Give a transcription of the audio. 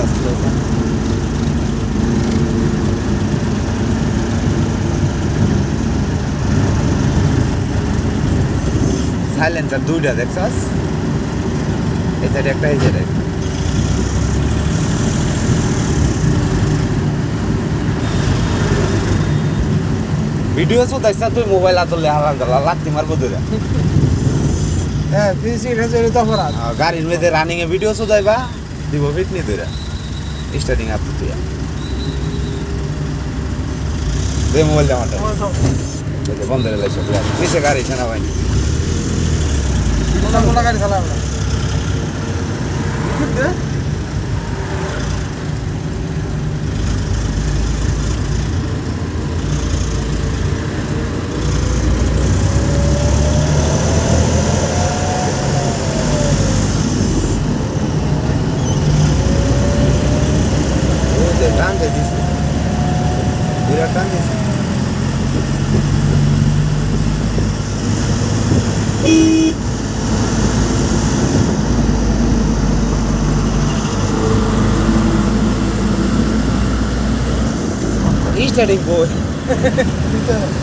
আসলে এটা সাইলেন্সার দুইটা দেখছাস? এই সাইডে একটা এই সাইডে ভিডিও শুধাইছ না তুই মোবাইল আদলে হারান দিলা লাত্তি মারবো দুরা হ্যাঁ গাড়ির মেয়েদের রানিং এ ভিডিও শুধাইবা দিব ফিটনি দুরা স্টার্টিং আপ তুই দে মোবাইল দে আমারটা বন্ধ রে লাইছে নিচে গাড়ি কোনটা কোনটা গাড়ি চালাবো grande, dice. Mira acá, dice. Easter egg boy.